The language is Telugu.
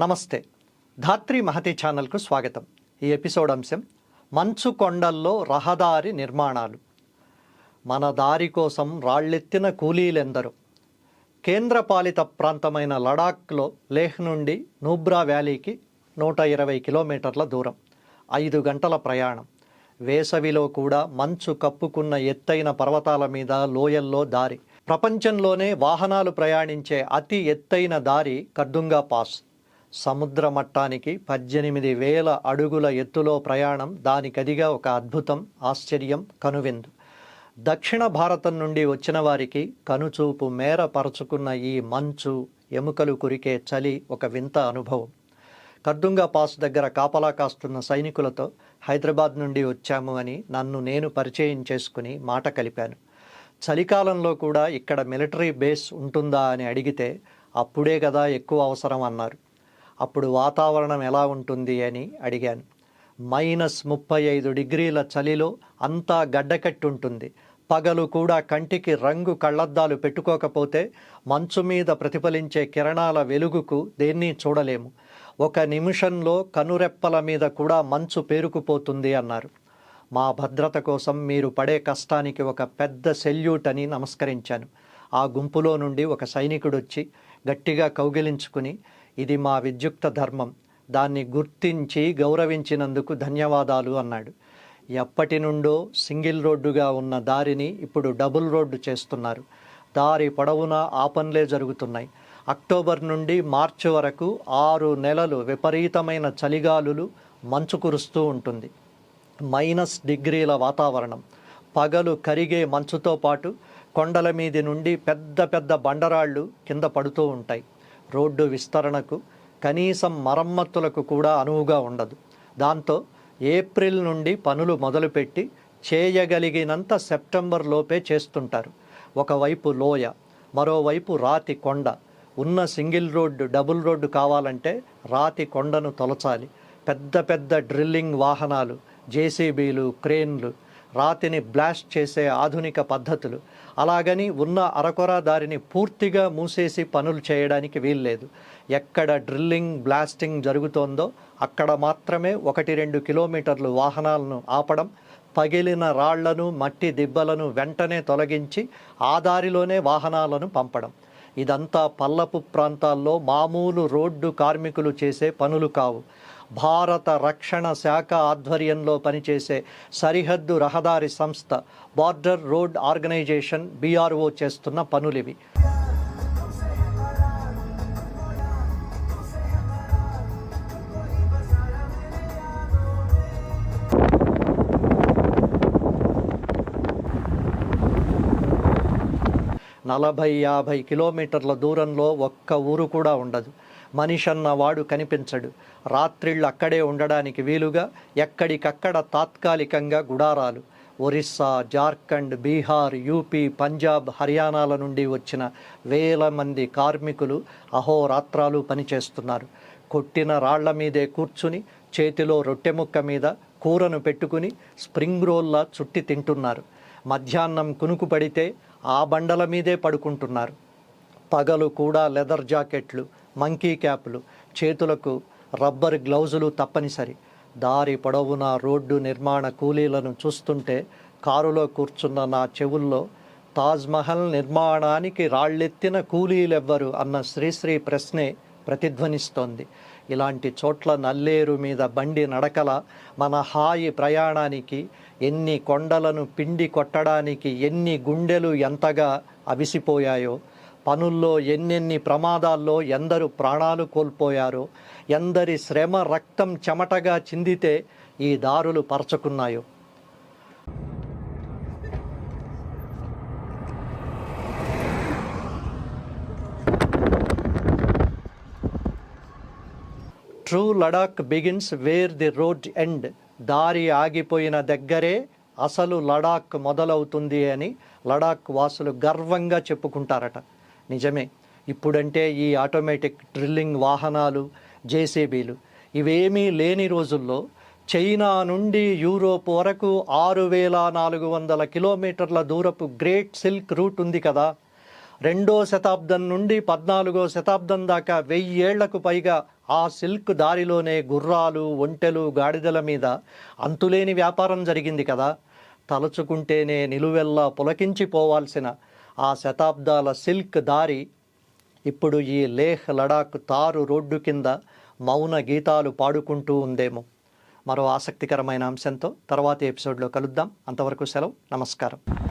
నమస్తే. ధాత్రి మహతి ఛానల్కు స్వాగతం. ఈ ఎపిసోడ్ అంశం మంచు కొండల్లో రహదారి నిర్మాణాలు. మన దారి కోసం రాళ్ళెత్తిన కూలీలెందరో. కేంద్రపాలిత ప్రాంతమైన లడాఖ్లో లేహ్ నుండి నూబ్రా వ్యాలీకి నూట ఇరవై కిలోమీటర్ల దూరం. ఐదు గంటల ప్రయాణం. వేసవిలో కూడా మంచు కప్పుకున్న ఎత్తైన పర్వతాల మీద లోయల్లో దారి. ప్రపంచంలోనే వాహనాలు ప్రయాణించే అతి ఎత్తైన దారి కర్దుంగా పాస్. సముద్ర మట్టానికి పద్దెనిమిది వేల అడుగుల ఎత్తులో ప్రయాణం దానికదిగా ఒక అద్భుతం ఆశ్చర్యం కనువిందు. దక్షిణ భారతం నుండి వచ్చిన వారికి కనుచూపు మేర పరుచుకున్న ఈ మంచు ఎముకలు కురికే చలి ఒక వింత అనుభవం. కర్దుంగా పాస్ దగ్గర కాపలా కాస్తున్న సైనికులతో హైదరాబాద్ నుండి వచ్చాము అని నన్ను నేను పరిచయం చేసుకుని మాట కలిపాను. చలికాలంలో కూడా ఇక్కడ మిలిటరీ బేస్ ఉంటుందా అని అడిగితే అప్పుడే కదా ఎక్కువ అవసరం అన్నారు. అప్పుడు వాతావరణం ఎలా ఉంటుంది అని అడిగాను. మైనస్ ముప్పై ఐదు డిగ్రీల చలిలో అంతా గడ్డకట్టి ఉంటుంది. పగలు కూడా కంటికి రంగు కళ్ళద్దాలు పెట్టుకోకపోతే మంచు మీద ప్రతిఫలించే కిరణాల వెలుగుకు దేన్ని చూడలేము. ఒక నిమిషంలో కనురెప్పల మీద కూడా మంచు పేరుకుపోతుంది అన్నారు. మా భద్రత కోసం మీరు పడే కష్టానికి ఒక పెద్ద సెల్యూట్ అని నమస్కరించాను. ఆ గుంపులో నుండి ఒక సైనికుడొచ్చి గట్టిగా కౌగిలించుకుని ఇది మా విద్యుక్త ధర్మం. దాన్ని గుర్తించి గౌరవించినందుకు ధన్యవాదాలు అన్నాడు. ఎప్పటి నుండో సింగిల్ రోడ్డుగా ఉన్న దారిని ఇప్పుడు డబుల్ రోడ్డు చేస్తున్నారు. దారి పొడవునా ఆపన్లే జరుగుతున్నాయి. అక్టోబర్ నుండి మార్చి వరకు ఆరు నెలలు విపరీతమైన చలిగాలులు మంచు కురుస్తూ ఉంటుంది. మైనస్ డిగ్రీల వాతావరణం. పగలు కరిగే మంచుతో పాటు కొండల మీది నుండి పెద్ద పెద్ద బండరాళ్ళు కింద పడుతూ ఉంటాయి. రోడ్డు విస్తరణకు కనీసం మరమ్మతులకు కూడా అనువుగా ఉండదు. దాంతో ఏప్రిల్ నుండి పనులు మొదలుపెట్టి చేయగలిగినంత సెప్టెంబర్ లోపే చేస్తుంటారు. ఒకవైపు లోయ మరోవైపు రాతి కొండ. ఉన్న సింగిల్ రోడ్డు డబుల్ రోడ్డు కావాలంటే రాతి కొండను తొలచాలి. పెద్ద పెద్ద డ్రిల్లింగ్ వాహనాలు జేసీబీలు క్రేన్లు రాతిని బ్లాస్ట్ చేసే ఆధునిక పద్ధతులు. అలాగని ఉన్న అరకొర దారిని పూర్తిగా మూసేసి పనులు చేయడానికి వీల్లేదు. ఎక్కడ డ్రిల్లింగ్ బ్లాస్టింగ్ జరుగుతోందో అక్కడ మాత్రమే ఒకటి రెండు కిలోమీటర్లు వాహనాలను ఆపడం పగిలిన రాళ్ళను మట్టి దిబ్బలను వెంటనే తొలగించి ఆ దారిలోనే వాహనాలను పంపడం. ఇదంతా పల్లపు ప్రాంతాల్లో మామూలు రోడ్డు కార్మికులు చేసే పనులు కావు. భారత రక్షణ శాఖ ఆధ్వర్యంలో పనిచేసే సరిహద్దు రహదారి సంస్థ బార్డర్ రోడ్ ఆర్గనైజేషన్ బీఆర్ఓ చేస్తున్న పనులివి. నలభై యాభై కిలోమీటర్ల దూరంలో ఒక్క ఊరు కూడా ఉండదు. మనిషన్న వాడు కనిపించడు. రాత్రిళ్ళు అక్కడే ఉండడానికి వీలుగా ఎక్కడికక్కడ తాత్కాలికంగా గుడారాలు. ఒరిస్సా జార్ఖండ్ బీహార్ యూపీ పంజాబ్ హర్యానాల నుండి వచ్చిన వేల మంది కార్మికులు అహోరాత్రాలు పనిచేస్తున్నారు. కొట్టిన రాళ్ళ మీదే కూర్చుని చేతిలో రొట్టె ముక్క మీద కూరను పెట్టుకుని స్ప్రింగ్ రోల్లా చుట్టి తింటున్నారు. మధ్యాహ్నం కునుకు పడితే ఆ బండల మీదే పడుకుంటున్నారు. పగలు కూడా లెదర్ జాకెట్లు మంకీ క్యాప్లు చేతులకు రబ్బర్ గ్లౌజులు తప్పనిసరి. దారి పొడవునా రోడ్డు నిర్మాణ కూలీలను చూస్తుంటే కారులో కూర్చున్న నా చెవుల్లో తాజ్మహల్ నిర్మాణానికి రాళ్ళెత్తిన కూలీలెవ్వరు అన్న శ్రీశ్రీ ప్రశ్నే ప్రతిధ్వనిస్తోంది. ఇలాంటి చోట్ల నల్లేరు మీద బండి నడకల మన హాయి ప్రయాణానికి ఎన్ని కొండలను పిండి కొట్టడానికి ఎన్ని గుండెలు ఎంతగా అవిసిపోయాయో పనుల్లో ఎన్నెన్ని ప్రమాదాల్లో ఎందరు ప్రాణాలు కోల్పోయారో ఎందరి శ్రమ రక్తం చెమటగా చిందితే ఈ దారులు పరచుకున్నాయో. True Ladakh begins where the road end దారి ఆగిపోయిన దగ్గరే అసలు లడాక్ మొదలవుతుంది అని లడాక్ వాసులు గర్వంగా చెప్పుకుంటారట. నిజమే ఇప్పుడంటే ఈ ఆటోమేటిక్ డ్రిల్లింగ్ వాహనాలు జేసీబీలు ఇవేమీ లేని రోజుల్లో చైనా నుండి యూరోప్ వరకు ఆరు వేల నాలుగు వందల కిలోమీటర్ల దూరపు గ్రేట్ సిల్క్ రూట్ ఉంది కదా. రెండో శతాబ్దం నుండి పద్నాలుగో శతాబ్దం దాకా వెయ్యేళ్ళకు పైగా ఆ సిల్క్ దారిలోనే గుర్రాలు ఒంటెలు గాడిదల మీద అంతులేని వ్యాపారం జరిగింది కదా. తలుచుకుంటేనే నిలువెల్లా పులకించిపోవాల్సిన ఆ శతాబ్దాల సిల్క్ దారి ఇప్పుడు ఈ లేహ్ లడాక్ తారు రోడ్డు కింద మౌన గీతాలు పాడుకుంటూ ఉందేమో. మరో ఆసక్తికరమైన అంశంతో తర్వాతి ఎపిసోడ్లో కలుద్దాం. అంతవరకు సెలవు. నమస్కారం.